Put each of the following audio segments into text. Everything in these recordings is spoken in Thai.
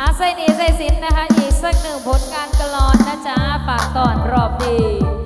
อาศัยนีไใส่สินนะคะ อีกสักหนึ่งผลงานกลอนนะจ๊ะฝากตอนรอบดี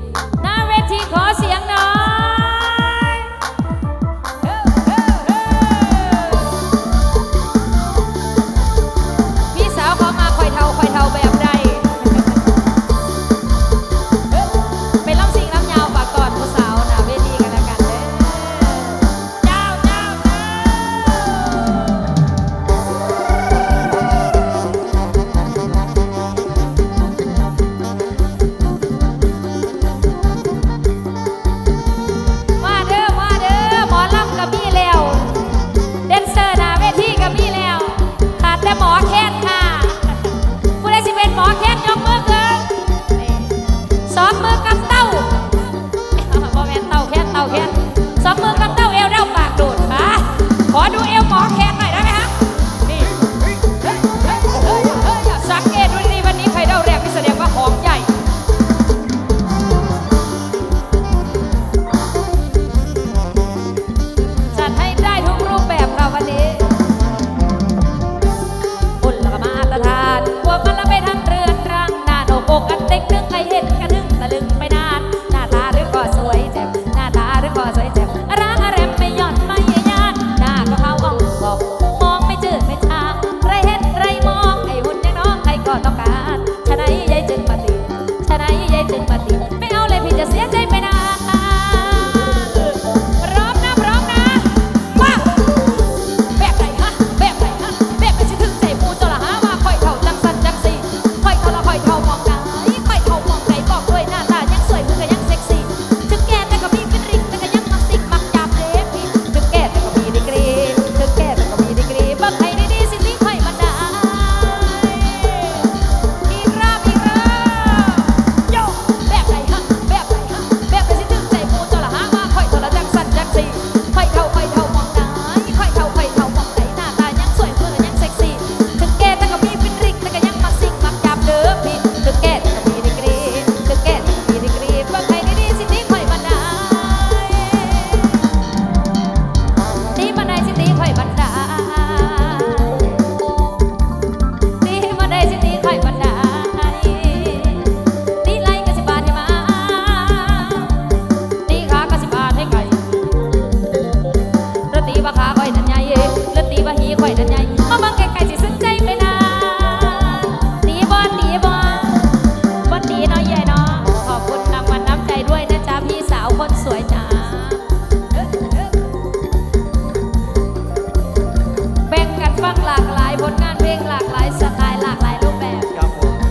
ลากหลายสไตล์หลากหลายรูปแบบ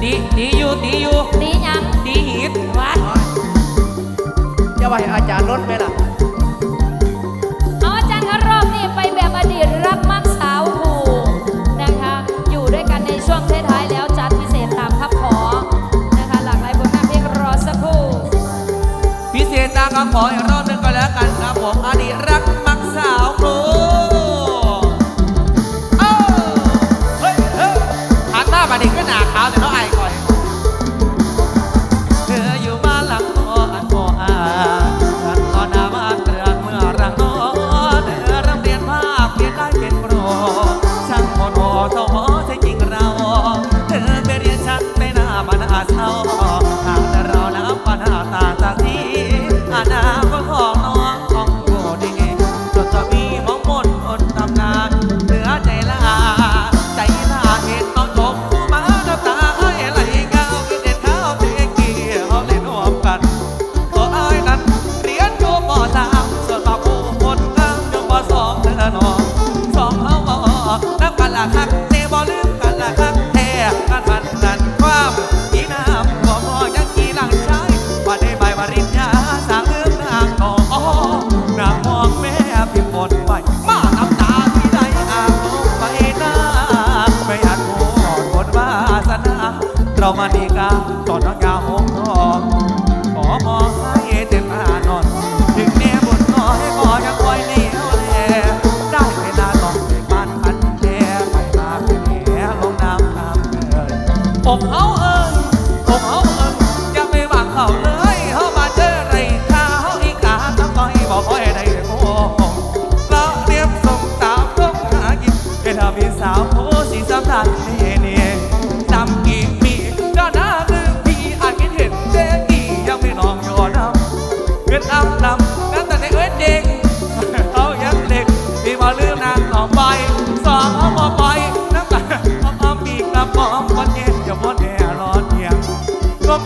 ดีดีอยู่ดีอยู่ตียังดีหิบวัดจะไปอาจารย์ลดไหมล่ะเอาอาจารรอบนี้ไปแบบอดีตรักมักสาวหูนะคะ อยู่ด้วยกันในช่วงท้ายแล้วจัดพิเศษตามคัขอนะคะ หลากหลายผลงาเพลรอสักครู่ พิเศษตามคำขออีกรอบหนึงก็แล้วกันครับผมอดีตแร Africa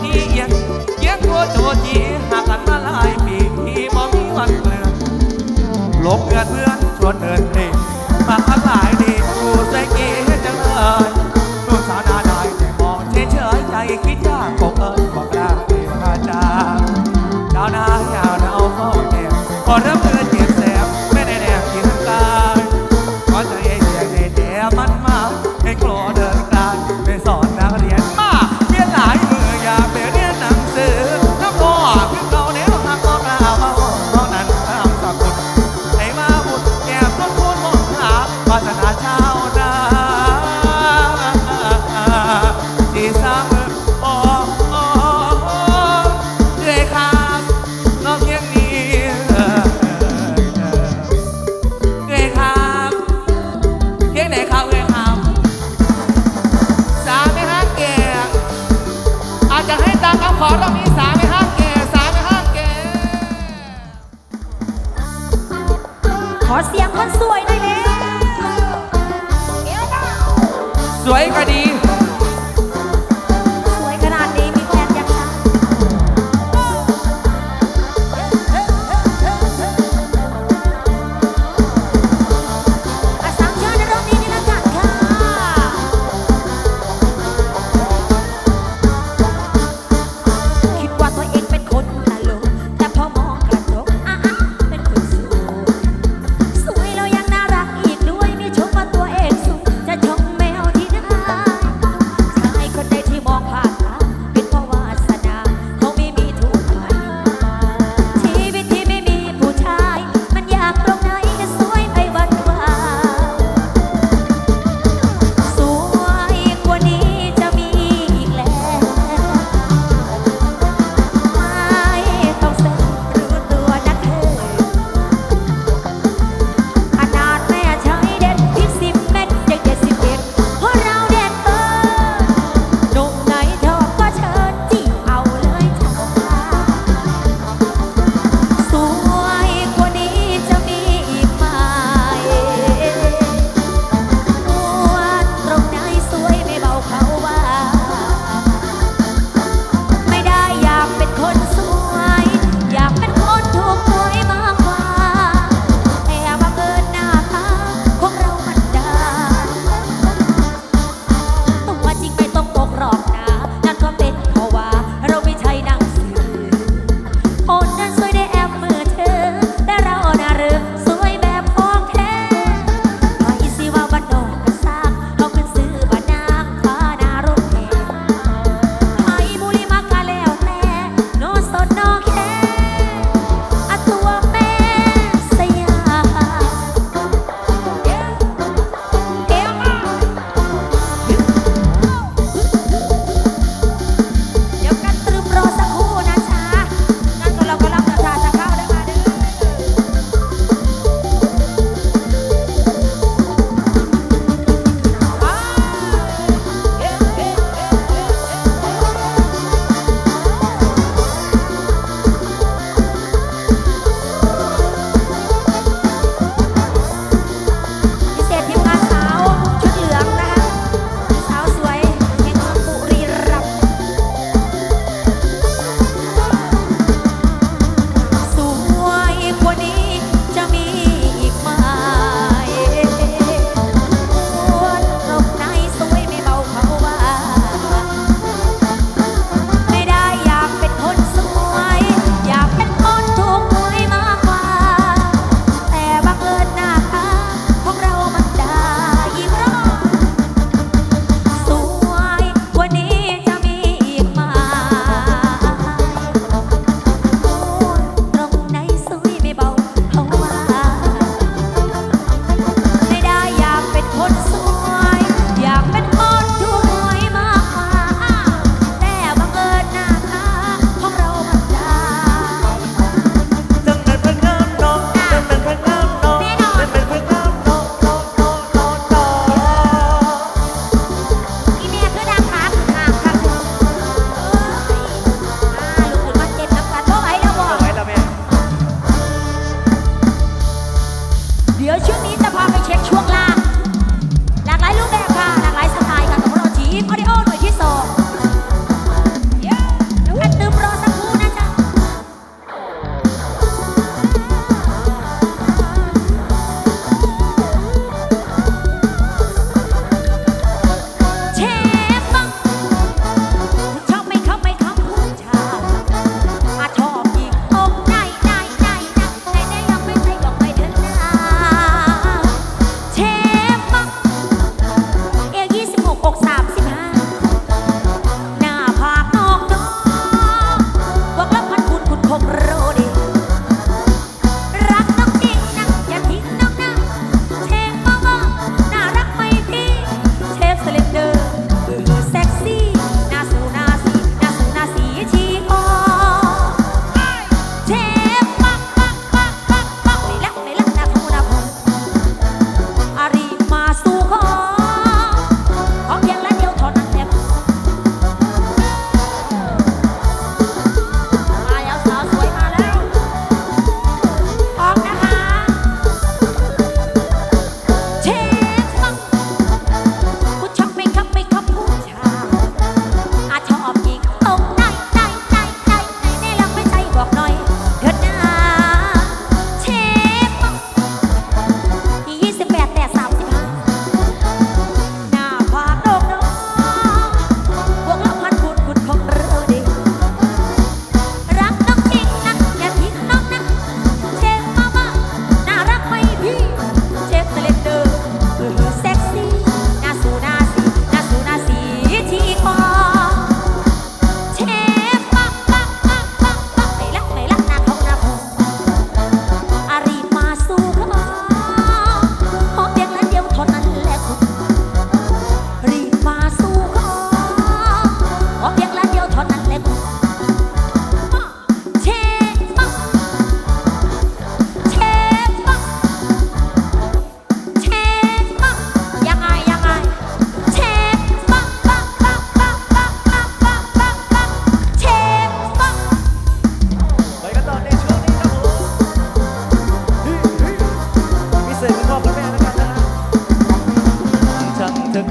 ที่เอียงเอียงหัวโจจีหากันมาหลายปีที่บ่มีวันเปลือนลบเงินเพื่อนชวนเดิน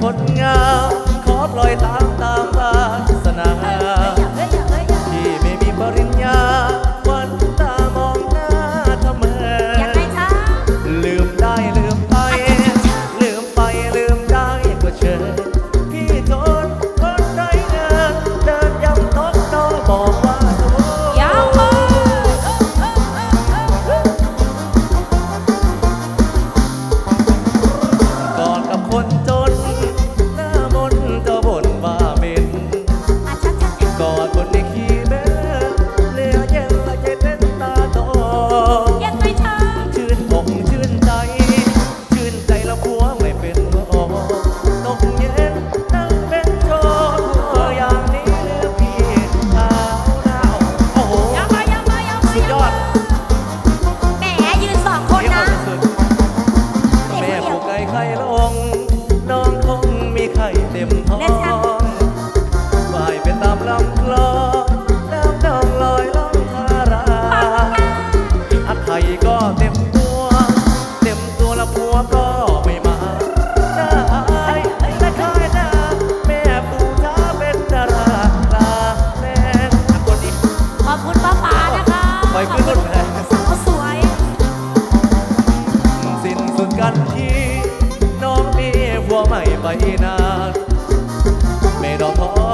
คนงามขอปล่อยตาม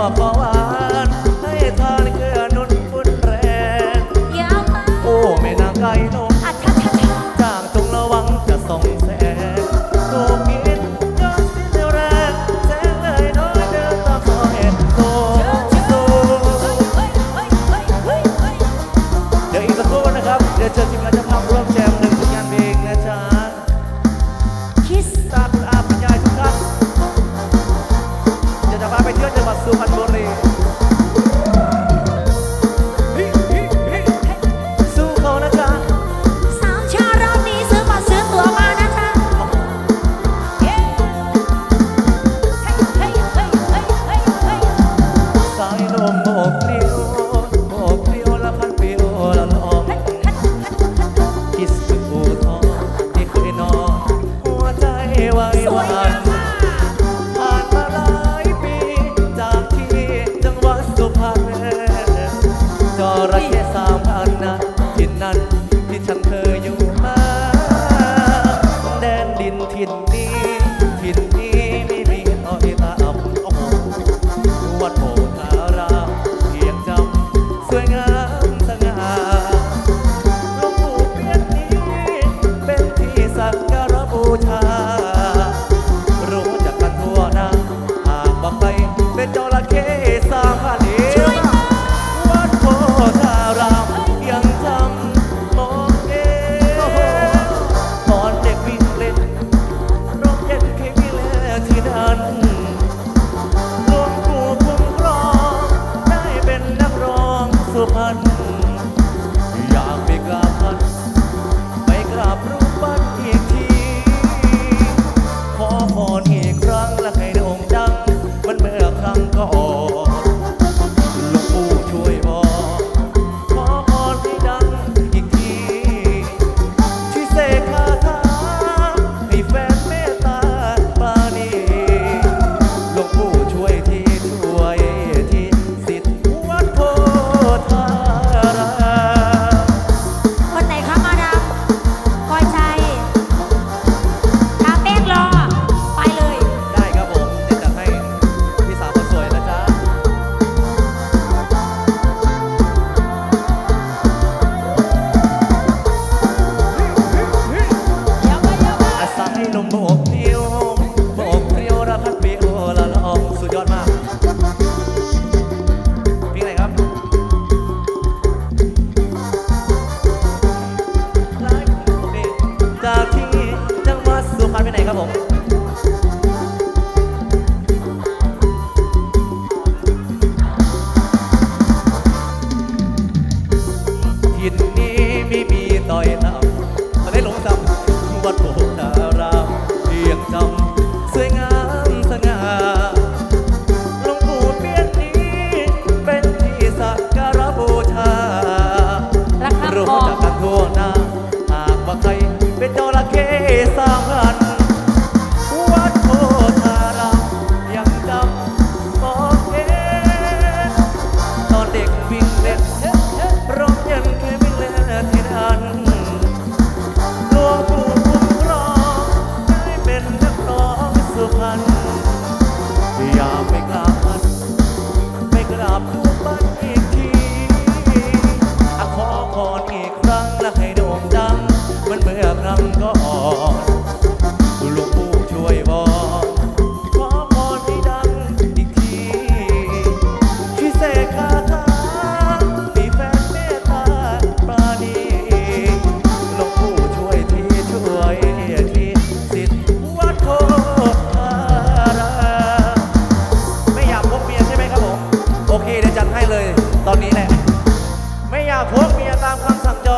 papa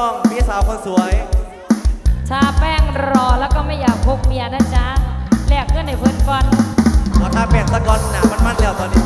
องพี่สาวคนสวย ชาแป้งรอแล้วก็ไม่อยากพกเมียนะจ๊ะแลกเงินในเพิ่นก่อนขอท่าเปลี่ยนสะกอนหนามันมันแล้วตอนนี้